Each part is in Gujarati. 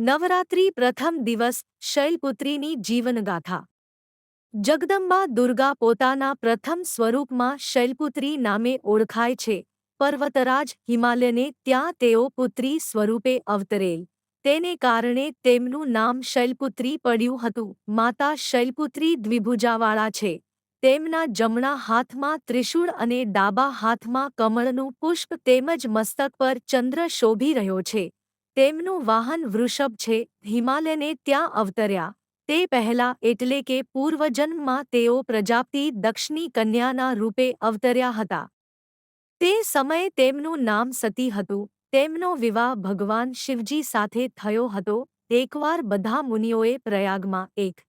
નવરાત્રિ પ્રથમ દિવસ શૈલપુત્રીની જીવનગાથા. જગદંબા દુર્ગા પોતાના પ્રથમ સ્વરૂપમાં શૈલપુત્રી નામે ઓળખાય છે. પર્વતરાજ હિમાલયને ત્યાં તેઓ પુત્રી સ્વરૂપે અવતરેલ. તેને કારણે તેમનું નામ શૈલપુત્રી પડ્યું હતું. માતા શૈલપુત્રી દ્વિભુજાવાળા છે. તેમના જમણા હાથમાં ત્રિશૂળ અને ડાબા હાથમાં કમળનું પુષ્પ તેમજ મસ્તક પર ચંદ્ર શોભી રહ્યો છે. તેમનું વાહન વૃષભ છે, હિમાલયને ત્યાં અવતર્યા. તે પહેલા એટલે કે પૂર્વજન્મમાં તેઓ પ્રજાપતિ દક્ષની કન્યાના રૂપે અવતર્યા હતા. તે સમયે તેમનું નામ સતી હતું. તેમનો વિવાહ ભગવાન શિવજી સાથે થયો હતો. એકવાર બધા મુનિઓએ પ્રયાગમાં એક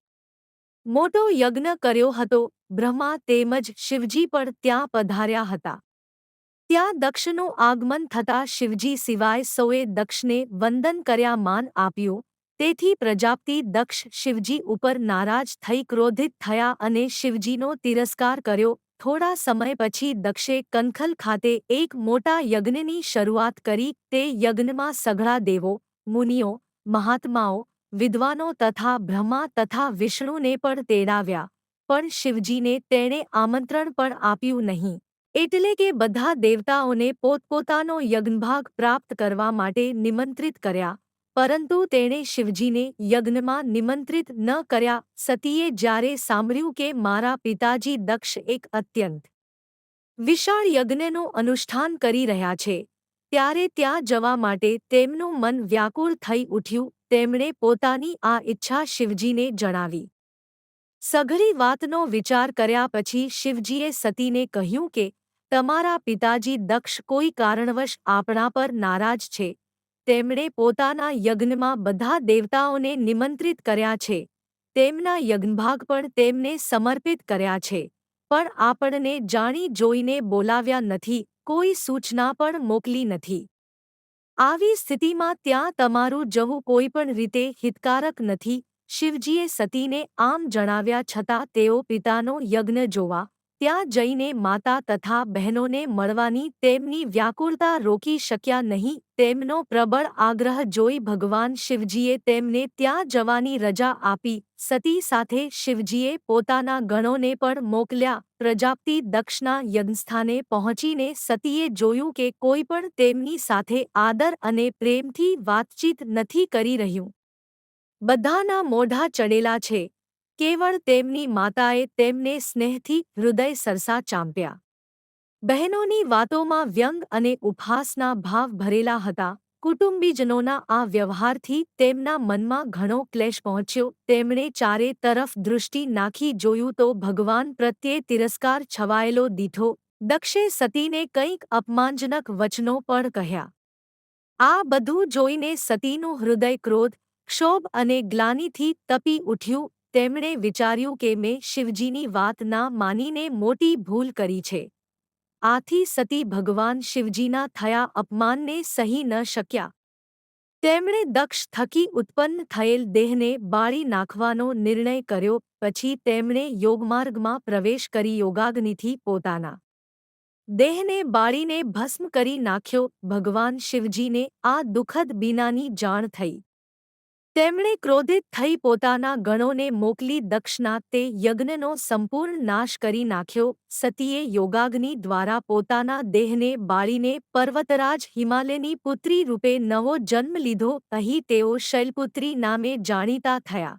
મોટો યજ્ઞ કર્યો હતો. બ્રહ્મા તેમજ શિવજી પણ ત્યાં પધાર્યા હતા. ત્યાં દક્ષનું આગમન થતાં શિવજી સિવાય સૌએ દક્ષને વંદન કર્યા માન આપ્યું. તેથી પ્રજાપતિ દક્ષ શિવજી ઉપર નારાજ થઈ ક્રોધિત થયા અને શિવજીનો તિરસ્કાર કર્યો. થોડા સમય પછી દક્ષે કંખલ ખાતે એક મોટા યજ્ઞની શરૂઆત કરી. તે યજ્ઞમાં સઘળા દેવો, મુનિઓ, મહાત્માઓ, વિદ્વાનો તથા બ્રહ્મા તથા વિષ્ણુને પણ તેડાવ્યા. પણ શિવજીને તેણે આમંત્રણ પણ આપ્યું નહીં. એટલે કે બધા દેવતાઓને પોતપોતાનો યજ્ઞભાગ પ્રાપ્ત કરવા માટે નિમંત્રિત કર્યા. પરંતુ તેણે શિવજીને યજ્ઞમાં નિમંત્રિત ન કર્યા. સતીએ જ્યારે સાંભળ્યું કે મારા પિતાજી દક્ષ એક અત્યંત વિશાળ યજ્ઞનું અનુષ્ઠાન કરી રહ્યા છે, ત્યારે ત્યાં જવા માટે તેમનું મન વ્યાકુળ થઈ ઉઠ્યું. તેમણે પોતાની આ ઈચ્છા શિવજીને જણાવી. સઘળી વાતનો વિચાર કર્યા પછી શિવજીએ સતીને કહ્યું કે તમારા પિતાજી દક્ષ કોઈ કારણવશ આપણા પર નારાજ છે. તેમણે પોતાના યજ્ઞમાં બધા દેવતાઓને નિમંત્રિત કર્યા છે. તેમના યજ્ઞભાગ પણ તેમને સમર્પિત કર્યા છે. પણ આપણને જાણી જોઈને બોલાવ્યા નથી, કોઈ સૂચના પણ મોકલી નથી. આવી સ્થિતિમાં ત્યાં તમારું જવું કોઈ પણ રીતે હિતકારક નથી. શિવજીએ સતીને આમ જણાવ્યા છતાં તેઓ પિતાનો યજ્ઞ જોવા ત્યાં જઈને માતા તથા બહેનોને મળવાની તેમની વ્યાકુળતા રોકી શક્યા નહીં, તેમનો પ્રબળ આગ્રહ જોઈ ભગવાન શિવજીએ તેમને ત્યાં જવાની રજા આપી, સતી સાથે શિવજીએ પોતાના ગણોને પણ મોકલ્યા, પ્રજાપતિ દક્ષના યજ્ઞસ્થાને પહોંચીને સતીએ જોયું કે કોઈ પણ તેમની સાથે આદર અને પ્રેમથી વાતચીત નથી કરી રહ્યું. બધાના મોઢા ચડેલા છે. કેવળ તેમની માતાએ તેમને સ્નેહથી હૃદય સરસા ચાંપ્યા. બહેનોની વાતોમાં વ્યંગ અને ઉપહાસના ભાવ ભરેલા હતા. કુટુંબીજનોના આ વ્યવહારથી તેમના મનમાં ઘણો ક્લેશ પહોંચ્યો. તેમણે ચારે તરફ દૃષ્ટિ નાખી જોયું તો ભગવાન પ્રત્યે તિરસ્કાર છવાયેલો દીઠો. દક્ષે સતીને કંઈક અપમાનજનક વચનો પણ કહ્યા. આ બધું જોઈને સતીનું હૃદય ક્રોધ, ક્ષોભ અને ગ્લાનીથી તપી ઉઠ્યું. તેમણે વિચાર્યું કે મેં શિવજીની વાત ના માનીને મોટી ભૂલ કરી છે. આથી સતી ભગવાન શિવજીના થયા અપમાનને સહી ન શક્યા. તેમણે દક્ષ થકી ઉત્પન્ન થયેલ દેહને બાળી નાખવાનો નિર્ણય કર્યો, પછી તેમણે યોગમાર્ગમાં પ્રવેશ કરી યોગાગ્નિથી પોતાના દેહને બાળીને ભસ્મ કરી નાખ્યો. ભગવાન શિવજીને આ દુઃખદ બીનાની જાણ થઈ. તેમણે ક્રોધિત થઈ પોતાના ગણોને મોકલી દક્ષના તે યજ્ઞનો સંપૂર્ણ નાશ કરી નાખ્યો. સતીએ યોગાગ્નિ દ્વારા પોતાના દેહને બાળીને પર્વતરાજ હિમાલયની પુત્રી રૂપે નવો જન્મ લીધો. અહીં તેઓ શૈલપુત્રી નામે જાણીતા થયા.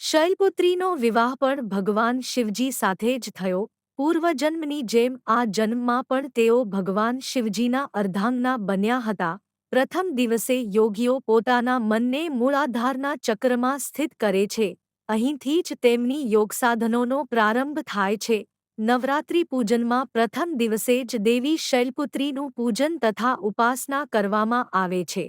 શૈલપુત્રીનો વિવાહ પણ ભગવાન શિવજી સાથે જ થયો. પૂર્વજન્મની જેમ આ જન્મમાં પણ તેઓ ભગવાન શિવજીના અર્ધાંગના બન્યા હતા. પ્રથમ દિવસે યોગીઓ પોતાના મનને મૂળાધારના ચક્રમાં સ્થિત કરે છે. અહીંથી જ તેમની યોગસાધનોનો પ્રારંભ થાય છે. નવરાત્રિ પૂજનમાં પ્રથમ દિવસે જ દેવી શૈલપુત્રીનું પૂજન તથા ઉપાસના કરવામાં આવે છે.